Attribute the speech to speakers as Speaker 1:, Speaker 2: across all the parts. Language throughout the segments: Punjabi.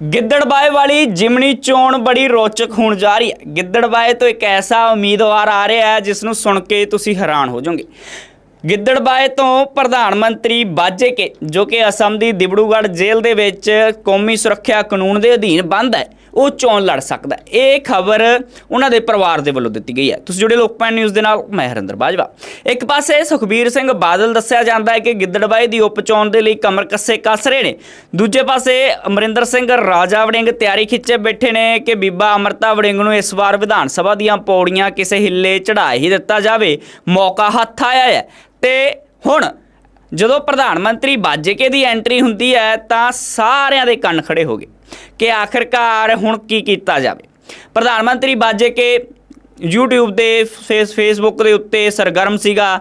Speaker 1: ਗਿੱਦੜਬਾਏ ਵਾਲੀ ਜਿਮਨੀ ਚੋਣ ਬੜੀ ਰੋਚਕ ਹੋਣ ਜਾ ਰਹੀ ਹੈ। ਗਿੱਦੜਬਾਏ ਤੋਂ ਇੱਕ ਐਸਾ ਉਮੀਦਵਾਰ ਆ ਰਿਹਾ ਹੈ ਜਿਸ ਨੂੰ ਸੁਣ ਕੇ ਤੁਸੀਂ ਹੈਰਾਨ ਹੋ ਜਾਓਗੇ। ਗਿੱਦੜਬਾਏ ਤੋਂ ਪ੍ਰਧਾਨ ਮੰਤਰੀ ਬਾਜੇ ਕੇ, ਜੋ ਕਿ ਅਸਮ ਦੀ ਦਿਬੜੂਗੜ੍ਹ ਜੇਲ੍ਹ ਦੇ ਵਿੱਚ ਕੌਮੀ ਸੁਰੱਖਿਆ ਕਾਨੂੰਨ ਦੇ ਅਧੀਨ ਬੰਦ ਹੈ। ਉਹ ਚੋਣ ਲੜ ਸਕਦਾ ਇਹ ਖਬਰ ਉਹਨਾਂ ਦੇ ਪਰਿਵਾਰ ਦੇ ਵੱਲੋਂ ਦਿੱਤੀ ਗਈ ਹੈ। ਤੁਸੀਂ ਜੁੜੇ ਲੋਕਪਾਲ ਨਿਊਜ਼ ਦੇ ਨਾਲ, ਮੈਂ ਹਰਿੰਦਰ ਬਾਜਵਾ। ਇੱਕ ਪਾਸੇ ਸੁਖਬੀਰ ਸਿੰਘ ਬਾਦਲ ਦੱਸਿਆ ਜਾਂਦਾ ਹੈ ਕਿ ਗਿੱਦੜਬਾਈ ਦੀ ਉਪਚੋਣ ਦੇ ਲਈ ਕਮਰ ਕੱਸੇ ਕੱਸ ਰਹੇ ਨੇ। ਦੂਜੇ ਪਾਸੇ ਅਮਰਿੰਦਰ ਸਿੰਘ ਰਾਜਾ ਵੜਿੰਗ ਤਿਆਰੀ ਖਿੱਚੇ ਬੈਠੇ ਨੇ ਕਿ ਬੀਬਾ ਅਮਰਤਾ ਵੜਿੰਗ ਨੂੰ ਇਸ ਵਾਰ ਵਿਧਾਨ ਸਭਾ ਦੀਆਂ ਪੌੜੀਆਂ ਕਿਸੇ ਹਿੱਲੇ ਚੜ੍ਹਾ ਹੀ ਦਿੱਤਾ ਜਾਵੇ। ਮੌਕਾ ਹੱਥ ਆਇਆ ਹੈ। ਤੇ ਹੁਣ ਜਦੋਂ ਪ੍ਰਧਾਨ ਮੰਤਰੀ ਬਾਜੇਕੇ ਦੀ ਐਂਟਰੀ ਹੁੰਦੀ ਹੈ ਤਾਂ ਸਾਰਿਆਂ ਦੇ ਕੰਨ ਖੜੇ ਹੋ ਗਏ ਕਿ ਆਖਿਰਕਾਰ ਹੁਣ ਕੀ ਕੀਤਾ ਜਾਵੇ। ਪ੍ਰਧਾਨ ਮੰਤਰੀ ਬਾਜੇਕੇ YouTube ਦੇ, ਫੇਸ ਫੇਸਬੁੱਕ ਦੇ ਉੱਤੇ ਸਰਗਰਮ ਸੀਗਾ।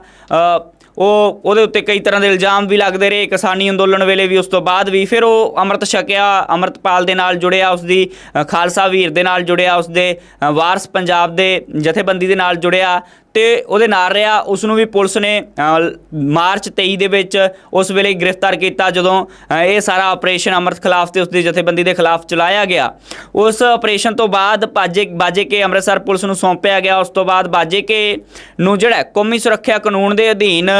Speaker 1: ਉਹ, ਉਹਦੇ ਉੱਤੇ ਕਈ ਤਰ੍ਹਾਂ ਦੇ ਇਲਜ਼ਾਮ ਵੀ ਲੱਗਦੇ ਰਹੇ। ਕਿਸਾਨੀ ਅੰਦੋਲਨ ਵੇਲੇ ਵੀ ਉਸ ਤੋਂ ਬਾਅਦ ਵੀ ਫਿਰ ਉਹ ਅੰਮ੍ਰਿਤ ਛਕਿਆ, ਅੰਮ੍ਰਿਤਪਾਲ ਦੇ ਨਾਲ ਜੁੜਿਆ ਉਸ ਦੀ ਖਾਲਸਾ ਵੀਰ ਦੇ ਨਾਲ ਜੁੜਿਆ ਉਸ ਦੇ ਵਾਰਸ ਪੰਜਾਬ ਦੇ ਜਥੇਬੰਦੀ ਦੇ ਨਾਲ ਜੁੜਿਆ। ਤੇ ਉਹਦੇ ਨਾਲ ਰਿਹਾ ਉਸ ਨੂੰ ਵੀ ਪੁਲਿਸ ਨੇ ਮਾਰਚ 23 ਦੇ ਵਿੱਚ ਉਸ ਵੇਲੇ ਗ੍ਰਿਫਤਾਰ ਕੀਤਾ ਜਦੋਂ ਇਹ ਸਾਰਾ ਆਪਰੇਸ਼ਨ ਅਮਰਤ ਖਿਲਾਫ ਤੇ ਉਸ ਦੀ ਜਥੇਬੰਦੀ ਦੇ ਖਿਲਾਫ ਚਲਾਇਆ ਗਿਆ। ਉਸ ਆਪਰੇਸ਼ਨ ਤੋਂ ਬਾਅਦ ਬਾਜੇ ਬਾਜੇ ਕੇ ਅੰਮ੍ਰਿਤਸਰ ਪੁਲਿਸ ਨੂੰ ਸੌਂਪਿਆ ਗਿਆ। ਉਸ ਤੋਂ ਬਾਅਦ ਬਾਜੇ ਕੇ ਨੂੰ ਜਿਹੜਾ ਕੌਮੀ ਸੁਰੱਖਿਆ ਕਾਨੂੰਨ ਦੇ ਅਧੀਨ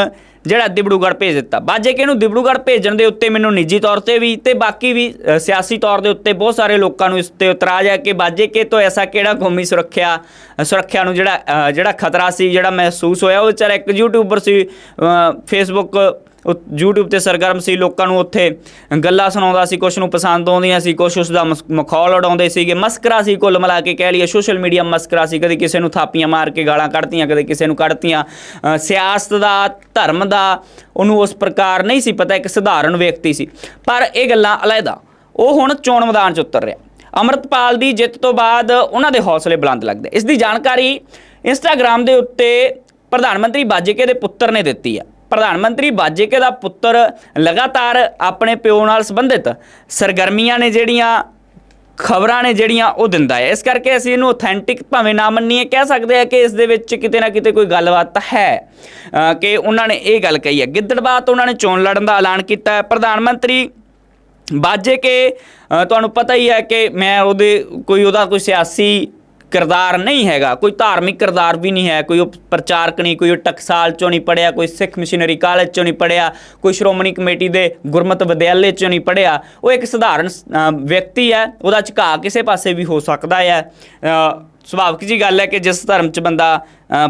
Speaker 1: ਜਿਹੜਾ ਦਿਬੜੂਗੜ੍ਹ ਭੇਜ ਦਿੱਤਾ। ਬਾਜੇ ਕੇ ਨੂੰ ਦਿਬੜੂਗੜ੍ਹ ਭੇਜਣ ਦੇ ਉੱਤੇ ਮੈਨੂੰ ਨਿੱਜੀ ਤੌਰ ਤੇ ਵੀ ਤੇ ਬਾਕੀ ਵੀ ਸਿਆਸੀ ਤੌਰ ਦੇ ਉੱਤੇ ਬਹੁਤ ਸਾਰੇ ਲੋਕਾਂ ਨੂੰ ਇਸ ਤੇ ਇਤਰਾਜ਼ ਹੈ ਕਿ ਬਾਜੇ ਕੇ ਤੋਂ ਐਸਾ ਕਿਹੜਾ ਕੌਮੀ ਸੁਰੱਖਿਆ ਸੁਰੱਖਿਆ ਨੂੰ ਜਿਹੜਾ ਜਿਹੜਾ ਖਤਰਾ ਸੀ, ਜਿਹੜਾ ਮਹਿਸੂਸ ਹੋਇਆ, ਉਹ ਵਿਚਾਰਾ ਇੱਕ ਯੂਟਿਊਬਰ ਸੀ ਫੇਸਬੁੱਕ YouTube ਤੇ ਸਰਗਰਮ ਸੀ, ਲੋਕਾਂ ਨੂੰ ਉੱਥੇ ਗੱਲਾਂ ਸੁਣਾਉਂਦਾ ਸੀ ਕੁਝ ਨੂੰ ਪਸੰਦ ਆਉਂਦੀਆਂ ਸੀ ਕੁਝ ਉਸ ਦਾ ਮਸ- ਮਖੌਲ ਉਡਾਉਂਦੇ ਸੀਗੇ, ਮਸਕਰਾ ਸੀ ਕੁੱਲ ਮਿਲਾ ਕੇ ਕਹਿ ਲਈਏ ਸੋਸ਼ਲ ਮੀਡੀਆ ਮਸਕਰਾ ਸੀ, ਕਦੇ ਕਿਸੇ ਨੂੰ ਥਾਪੀਆਂ ਮਾਰ ਕੇ ਗਾਲਾਂ ਕੱਢਤੀਆਂ, ਕਦੇ ਕਿਸੇ ਨੂੰ ਕੱਢਤੀਆਂ ਸਿਆਸਤ ਦਾ, ਧਰਮ ਦਾ, ਉਹਨੂੰ ਉਸ ਪ੍ਰਕਾਰ ਨਹੀਂ ਸੀ ਪਤਾ, ਇੱਕ ਸਧਾਰਨ ਵਿਅਕਤੀ ਸੀ। ਪਰ ਇਹ ਗੱਲਾਂ ਅਲੱਗਾ ਉਹ ਹੁਣ ਚੋਣ ਮੈਦਾਨ 'ਚ ਉਤਰ ਰਿਹਾ। ਅਮਰਤਪਾਲ ਦੀ ਜਿੱਤ ਤੋਂ ਬਾਅਦ ਉਹਨਾਂ ਦੇ ਹੌਸਲੇ ਬੁਲੰਦ ਲੱਗਦੇ। ਇਸ ਦੀ ਜਾਣਕਾਰੀ ਇੰਸਟਾਗ੍ਰam ਦੇ ਉੱਤੇ ਪ੍ਰਧਾਨ ਮੰਤਰੀ ਬਾਜੇਕੇ ਦੇ ਪੁੱਤਰ ਨੇ ਦਿੱਤੀ ਆ ਪ੍ਰਧਾਨ ਮੰਤਰੀ ਬਾਜੇਕੇ ਦਾ ਪੁੱਤਰ ਲਗਾਤਾਰ ਆਪਣੇ ਪਿਓ ਨਾਲ ਸੰਬੰਧਿਤ ਸਰਗਰਮੀਆਂ ਨੇ ਜਿਹੜੀਆਂ, ਖਬਰਾਂ ਨੇ ਜਿਹੜੀਆਂ ਉਹ ਦਿੰਦਾ ਹੈ। ਇਸ ਕਰਕੇ ਅਸੀਂ ਇਹਨੂੰ ਆਥੈਂਟਿਕ ਭਾਵੇਂ ਨਾ ਮੰਨੀਏ, ਕਹਿ ਸਕਦੇ ਆ ਕਿ ਇਸ ਦੇ ਵਿੱਚ ਕਿਤੇ ਨਾ ਕਿਤੇ ਕੋਈ ਗੱਲਬਾਤ ਹੈ। ਕਿ ਉਹਨਾਂ ਨੇ ਇਹ ਗੱਲ ਕਹੀ ਹੈ। ਗਿੱਦੜਬਾਹ ਤੋਂ ਉਹਨਾਂ ਨੇ ਚੋਣ ਲੜਨ ਦਾ ਐਲਾਨ ਕੀਤਾ ਹੈ। ਪ੍ਰਧਾਨ ਮੰਤਰੀ ਬਾਜੇ ਕੇ ਤੁਹਾਨੂੰ ਪਤਾ ਹੀ ਹੈ ਕਿ ਮੈਂ ਉਹਦੇ, ਕੋਈ ਉਹਦਾ ਕੋਈ ਸਿਆਸੀ ਕਿਰਦਾਰ ਨਹੀਂ ਹੈਗਾ। ਕੋਈ ਧਾਰਮਿਕ ਕਿਰਦਾਰ ਵੀ ਨਹੀਂ ਹੈ। ਕੋਈ ਉਹ ਪ੍ਰਚਾਰਕ ਨਹੀਂ, ਕੋਈ ਉਹ ਟਕਸਾਲ ਚੋਂ ਨਹੀਂ ਪੜਿਆ, ਕੋਈ ਸਿੱਖ ਮਿਸ਼ਨਰੀ ਕਾਲਜ ਚੋਂ ਨਹੀਂ ਪੜਿਆ, ਕੋਈ ਸ਼੍ਰੋਮਣੀ ਕਮੇਟੀ ਦੇ ਗੁਰਮਤ ਵਿਦਿਆਲੇ ਚੋਂ ਨਹੀਂ ਪੜਿਆ। ਉਹ ਇੱਕ ਸਧਾਰਨ ਵਿਅਕਤੀ ਹੈ। ਉਹਦਾ ਝੁਕਾਅ ਕਿਸੇ ਪਾਸੇ ਵੀ ਹੋ ਸਕਦਾ ਹੈ। ਸੁਭਾਵਿਕ ਜੀ ਗੱਲ ਹੈ ਕਿ ਜਿਸ ਧਰਮ 'ਚ ਬੰਦਾ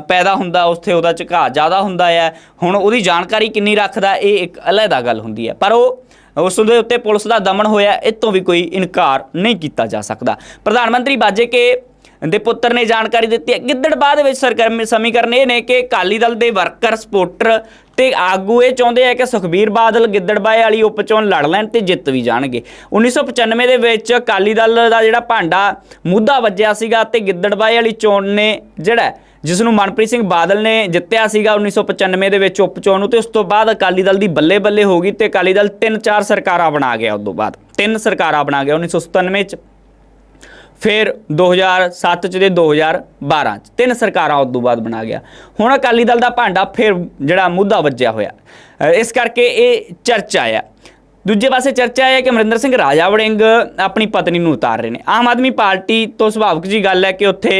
Speaker 1: ਪੈਦਾ ਹੁੰਦਾ, ਉੱਥੇ ਉਹਦਾ ਝੁਕਾਅ ਜ਼ਿਆਦਾ ਹੁੰਦਾ ਹੈ। ਹੁਣ ਉਹਦੀ ਜਾਣਕਾਰੀ ਕਿੰਨੀ ਰੱਖਦਾ, ਇਹ ਇੱਕ ਅਲੱਗਾ ਗੱਲ ਹੁੰਦੀ ਹੈ। ਪਰ ਉਹ, ਉਸ ਦੇ ਉੱਤੇ ਪੁਲਿਸ ਦਾ ਦਮਨ ਹੋਇਆ ਇਹ ਤੋਂ ਵੀ ਕੋਈ ਇਨਕਾਰ ਨਹੀਂ ਕੀਤਾ ਜਾ ਸਕਦਾ। ਪ੍ਰਧਾਨ ਮੰਤਰੀ ਬਾਜੇ ਕੇ ਦੇ ਪੁੱਤਰ ਨੇ ਜਾਣਕਾਰੀ ਦਿੱਤੀ ਹੈ। ਗਿੱਦੜਬਾਹ ਦੇ ਵਿੱਚ ਸਰਗਰਮੀ ਸਮੀਕਰਨ ਇਹ ਨੇ ਕਿ ਅਕਾਲੀ ਦਲ ਦੇ ਵਰਕਰ, ਸਪੋਰਟਰ ਤੇ ਆਗੂ ਇਹ ਚਾਹੁੰਦੇ ਆ ਕਿ ਸੁਖਬੀਰ ਬਾਦਲ ਗਿੱਦੜਬਾਏ ਵਾਲੀ ਉਪਚੋਣ ਲੜ ਲੈਣ ਤੇ ਜਿੱਤ ਵੀ ਜਾਣਗੇ। 1995 ਦੇ ਵਿੱਚ ਅਕਾਲੀ ਦਲ ਦਾ ਜਿਹੜਾ ਭਾਂਡਾ ਮੁੱਦਾ ਵੱਜਿਆ ਸੀਗਾ ਤੇ ਗਿੱਦੜਬਾਏ ਵਾਲੀ ਚੋਣ ਨੇ ਜਿਹੜਾ ਜਿਸ ਨੂੰ ਮਨਪ੍ਰੀਤ ਸਿੰਘ ਬਾਦਲ ਨੇ ਜਿੱਤਿਆ ਸੀਗਾ 1995 ਦੇ ਵਿੱਚ ਉਪਚੋਣ ਨੂੰ ਤੇ ਉਸ ਤੋਂ ਬਾਅਦ ਅਕਾਲੀ ਦਲ ਦੀ ਬੱਲੇ ਬੱਲੇ ਹੋ ਗਈ ਤੇ ਅਕਾਲੀ ਦਲ ਤਿੰਨ ਚਾਰ ਸਰਕਾਰਾਂ ਬਣਾ ਗਿਆ। ਉਸ ਤੋਂ ਬਾਅਦ ਤਿੰਨ ਸਰਕਾਰਾਂ ਬਣਾ ਗਿਆ 1997 ਚ। ਫਿਰ 2007 ਚ ਤੇ 2012 ਚ। ਤਿੰਨ ਸਰਕਾਰਾਂ ਉਸ ਤੋਂ ਬਾਅਦ ਬਣਾ ਗਿਆ। ਹੁਣ ਅਕਾਲੀ ਦਲ ਦਾ ਭਾਂਡਾ ਫਿਰ ਜਿਹੜਾ ਮੁੱਦਾ ਵੱਜਿਆ ਹੋਇਆ। ਇਸ ਕਰਕੇ ਇਹ ਚਰਚਾ ਆ ਦੂਜੇ ਪਾਸੇ ਚਰਚਾ ਹੈ ਕਿ ਅਮਰਿੰਦਰ ਸਿੰਘ ਰਾਜਾ ਵੜਿੰਗ ਆਪਣੀ ਪਤਨੀ ਨੂੰ ਉਤਾਰ ਰਹੇ ਨੇ। ਆਮ ਆਦਮੀ ਪਾਰਟੀ ਤੋਂ ਸੁਭਾਵਿਕ ਜੀ ਗੱਲ ਹੈ ਕਿ ਉੱਥੇ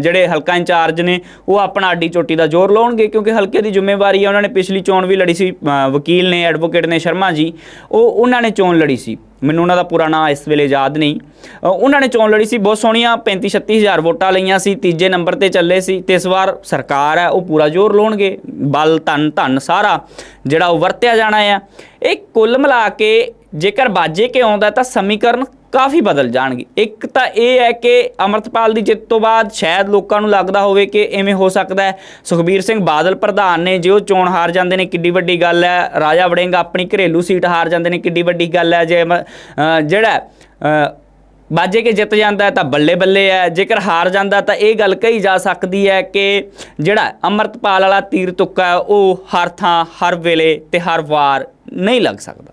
Speaker 1: ਜਿਹੜੇ ਹਲਕਾ ਇੰਚਾਰਜ ਨੇ, ਉਹ ਆਪਣਾ ਅੱਡੀ ਚੋਟੀ ਦਾ ਜ਼ੋਰ ਲਾਉਣਗੇ ਕਿਉਂਕਿ ਹਲਕੇ ਦੀ ਜ਼ਿੰਮੇਵਾਰੀ ਹੈ। ਉਹਨਾਂ ਨੇ ਪਿਛਲੀ ਚੋਣ ਵੀ ਲੜੀ ਸੀ। ਵਕੀਲ ਨੇ, ਐਡਵੋਕੇਟ ਨੇ ਸ਼ਰਮਾ ਜੀ, ਉਹ ਉਹਨਾਂ ਨੇ ਚੋਣ ਲੜੀ ਸੀ। ਮੈਨੂੰ ਉਹਨਾਂ ਦਾ ਪੂਰਾ ਨਾਂ ਇਸ ਵੇਲੇ ਯਾਦ ਨਹੀਂ। ਉਹਨਾਂ ਨੇ ਚੋਣ ਲੜੀ ਸੀ, ਬਹੁਤ ਸੋਹਣੀਆਂ 35 36 ਹਜ਼ਾਰ ਵੋਟਾਂ ਲਈਆਂ ਸੀ, ਤੀਜੇ ਨੰਬਰ ਤੇ ਚੱਲੇ ਸੀ ਤੇ ਇਸ ਵਾਰ ਸਰਕਾਰ ਹੈ, ਉਹ ਪੂਰਾ ਜ਼ੋਰ ਲਾਉਣਗੇ। ਬਲ, ਧਨ ਧਨ ਸਾਰਾ ਜਿਹੜਾ ਉਹ ਵਰਤਿਆ ਜਾਣਾ ਆ। ਇਹ ਕੁੱਲ ਮਿਲਾ ਕੇ ਜੇਕਰ ਬਾਜੇ ਕੇ ਆਉਂਦਾ ਤਾਂ ਸਮੀਕਰਨ ਕਾਫੀ ਬਦਲ ਜਾਣਗੇ। ਇੱਕ ਤਾਂ ਇਹ ਹੈ ਕਿ ਅਮਰਤਪਾਲ ਦੀ ਜਿੱਤ ਤੋਂ ਬਾਅਦ ਸ਼ਾਇਦ ਲੋਕਾਂ ਨੂੰ ਲੱਗਦਾ ਹੋਵੇ ਕਿ ਐਵੇਂ ਹੋ ਸਕਦਾ ਹੈ। ਸੁਖਬੀਰ ਸਿੰਘ ਬਾਦਲ ਪ੍ਰਧਾਨ ਨੇ ਜੇ ਉਹ ਚੋਣ ਹਾਰ ਜਾਂਦੇ ਨੇ ਕਿੱਡੀ ਵੱਡੀ ਗੱਲ ਹੈ। ਰਾਜਾ ਵੜਿੰਗ ਆਪਣੀ ਘਰੇਲੂ ਸੀਟ ਹਾਰ ਜਾਂਦੇ ਨੇ ਕਿੱਡੀ ਵੱਡੀ ਗੱਲ ਹੈ। ਜੇ ਜਿਹੜਾ ਅ, ਬਾਜੇ ਕੇ ਜਿੱਤ ਜਾਂਦਾ ਤਾਂ ਬੱਲੇ ਬੱਲੇ ਹੈ। ਜੇਕਰ ਹਾਰ ਜਾਂਦਾ ਤਾਂ ਇਹ ਗੱਲ ਕਹੀ ਜਾ ਸਕਦੀ ਹੈ ਕਿ ਜਿਹੜਾ ਅਮਰਤਪਾਲ ਵਾਲਾ ਤੀਰ ਤੁੱਕਾ ਉਹ ਹਰ ਥਾਂ ਹਰ ਵੇਲੇ ਤੇ ਹਰ ਵਾਰ ਨਹੀਂ ਲੱਗ ਸਕਦਾ।